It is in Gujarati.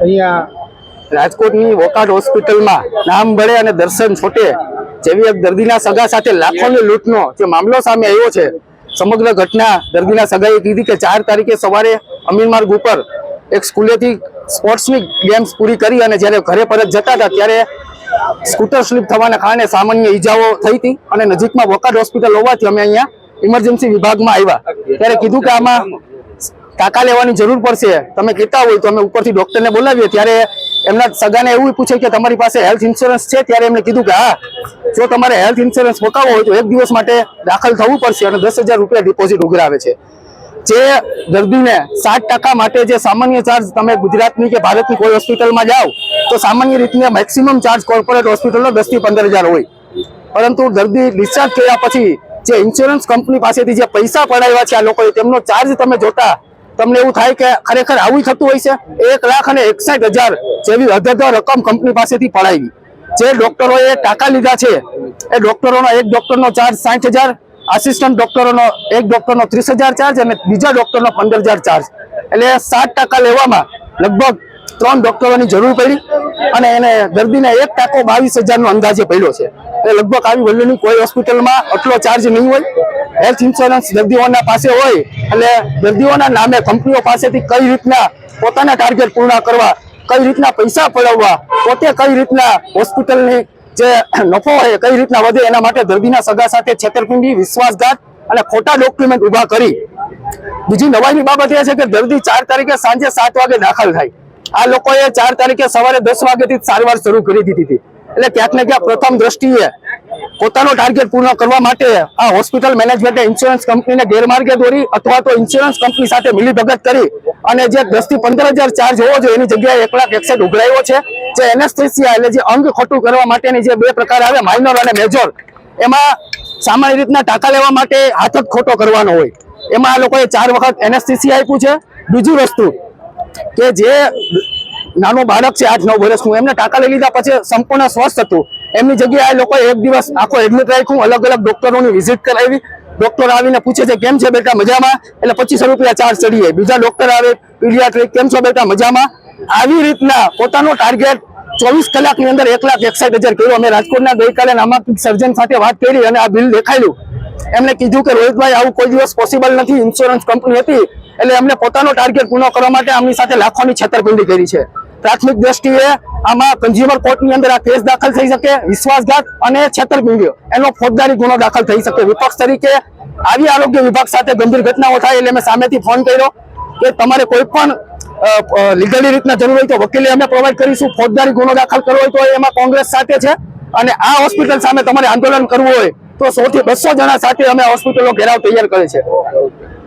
અહીંયા રાજકોટની વોકાટ હોસ્પિટલમાં નામ ભળે અને દર્શન છોટે જેવી એક દર્દીના સગા સાથે લાખોની લૂંટનો જે મામલો સામે આવ્યો છે. સમગ્ર ઘટના દર્દીના સગાએ કીધી કે ચાર તારીખે સવારે અમીરમાર્ગ ઉપર એક સ્કૂલેથી સ્પોર્ટ્સની ગેમ્સ પૂરી કરી અને જ્યારે ઘરે પરત જતા હતા ત્યારે સ્કૂટર સ્લીપ થવાના કારણે સામાન્ય ઈજાઓ થઈ હતી અને નજીકમાં વોકાટ હોસ્પિટલ હોવાથી અમે અહીંયા ઇમરજન્સી વિભાગમાં આવ્યા. ત્યારે કીધું કે આમાં ટાંકા લેવાની જરૂર પડશે. તમે કહેતા હોય તો અમે ઉપરથી ડૉક્ટરને બોલાવીએ. ત્યારે એમના સગાને એવું પૂછે કે તમારી પાસે હેલ્થ ઇન્સ્યોરન્સ છે? ત્યારે એમને કીધું કે હા, જો તમારે હેલ્થ ઇન્સ્યોરન્સ પકાવવો હોય તો એક દિવસ માટે દાખલ થવું પડશે અને દસ રૂપિયા ડિપોઝિટ ઉઘરાવે છે. જે દર્દીને સાત ટકા માટે જે સામાન્ય ચાર્જ તમે ગુજરાતની કે ભારતની કોઈ હોસ્પિટલમાં જાઓ, તો સામાન્ય રીતે મેક્સિમમ ચાર્જ કોર્પોરેટ હોસ્પિટલનો દસથી પંદર હજાર હોય. પરંતુ દર્દી ડિસ્ચાર્જ થયા પછી જે ઇન્સ્યોરન્સ કંપની પાસેથી જે પૈસા પડાવ્યા છે, આ લોકોએ તેમનો ચાર્જ તમે જોતા તમને એવું થાય કે ખરેખર આવું થતું હોય છે? એક લાખ અને એકસાઠ હજાર જેવી અધધ રકમ કંપની પાસેથી પડાવી. જે ડોક્ટરોએ ટાંકા લીધા છે, એ ડોક્ટરોનો એક ડોક્ટરનો ચાર્જ સાઠ હજાર આસિસ્ટન્ટ ડોક્ટરોનો એક ડોક્ટરનો ત્રીસ હજાર ચાર્જ અને બીજા ડોક્ટરનો પંદર હજાર ચાર્જ એટલે સાત ટકા લેવામાં લગભગ ત્રણ ડોક્ટરોની જરૂર પડી અને એને દર્દીને એક ટાકો બાવીસ હજારનો અંદાજે પડ્યો છે. એટલે લગભગ આવી વલ્લીની કોઈ હોસ્પિટલમાં આટલો ચાર્જ નહીં હોય. હેલ્થ ઇન્સ્યોરન્સ દર્દીઓના પાસે હોય એટલે દર્દીઓના નામે કંપનીઓ પાસેથી કઈ રીતના પોતાના ટાર્ગેટ પૂર્ણ કરવા, કઈ રીતના પૈસા પડાવવા પોતે કઈ રીતના હોસ્પિટલની જે નફો હોય કઈ રીતના વધે એના માટે દર્દીના સગા સાથે છેતરપિંડી, વિશ્વાસઘાત અને ખોટા ડોક્યુમેન્ટ ઊભા કરી. બીજી નવાઈની બાબત એ છે કે દર્દી ચાર તારીખે સાંજે સાત વાગે દાખલ થાય. આ લોકોએ ચાર તારીખે સવારે દસ વાગ્યાથી સારવાર શરૂ કરી દીધી હતી. એટલે ક્યાંક ને ક્યાંક પ્રથમ દ્રષ્ટિએ પોતાનો ટાર્ગેટ પૂર્ણ કરવા માટે આ હોસ્પિટલ મેનેજમેન્ટે ઇન્સ્યોરન્સ કંપનીને ગેરમાર્ગે દોરી અથવા તો ઇન્સ્યોરન્સ કંપની સાથે મિલીભગત કરી અને જે દસથી પંદર હજાર ચાર્જ હોવો જોઈએ એની જગ્યાએ એક લાખ એકસઠ ઉઘરાયો છે. જે એનેસ્થેસિયા એટલે જે અંગ ખોટું કરવા માટેની જે બે પ્રકાર આવે માઇનોર અને મેજોર એમાં સામાન્ય રીતના ટાંકા લેવા માટે હાથ જ ખોટો કરવાનો હોય. એમાં આ લોકોએ ચાર વખત એનેસ્થેસિયા આપ્યું છે. બીજું વસ્તુ કે જે નાનું બાળક છે, આઠ નવ વર્ષનું, એમને ટાંકા લઈ લીધા પછી સંપૂર્ણ સ્વસ્થ હતું. એમની જગ્યાએ લોકો એક દિવસ આખો એડમિટ રાખ્યું, અલગ અલગ ડોક્ટરોની વિઝિટ કરાવી. ડોક્ટર આવીને પૂછે છે, કેમ છે બેટા મજામાં? એટલે પચીસો રૂપિયા ચાર્જ ચડી જાય. બીજા ડોક્ટર આવે પીડિયાટ્રિક કેમ છો બેટા મજામાં? આવી રીતના પોતાનો ટાર્ગેટ ચોવીસ કલાકની અંદર એક લાખ એકસાઠ હજાર કર્યો. અમે રાજકોટના ગઈકાલે નામાંકિત સર્જન સાથે વાત કરી અને આ બિલ દેખાયેલું. એમને કીધું કે, રોહિતભાઈ, આવું કોઈ દિવસ પોસિબલ નથી. ઇન્સ્યોરન્સ કંપની હતી. એટલે એમને પોતાનો ટાર્ગેટ પૂર્ણ કરવા માટે આમની સાથે લાખોની છેતરપિંડી કરી છે. પ્રાથમિક દ્રષ્ટિએ આમાં કન્ઝ્યુમર કોર્ટની અંદર આ કેસ દાખલ થઈ શકે, વિશ્વાસઘાત અને છેતરપિંડીઓ. એનો ફોજદારી ગુનો દાખલ થઈ શકે. વિપક્ષ તરીકે આવી આરોગ્ય વિભાગ સાથે ગંભીર ઘટનાઓ થાય એટલે મેં સામેથી ફોન કર્યો કે તમારે કોઈ પણ લીગલી રીતના જરૂર હોય તો વકીલે અમે પ્રોવાઈડ કરીશું. ફોજદારી ગુનો દાખલ કરવો હોય તો એમાં કોંગ્રેસ સાથે છે અને આ હોસ્પિટલ સામે તમારે આંદોલન કરવું હોય તો સો થી બસો જણા સાથે અમે હોસ્પિટલો ઘેરાવ તૈયાર કરે છે.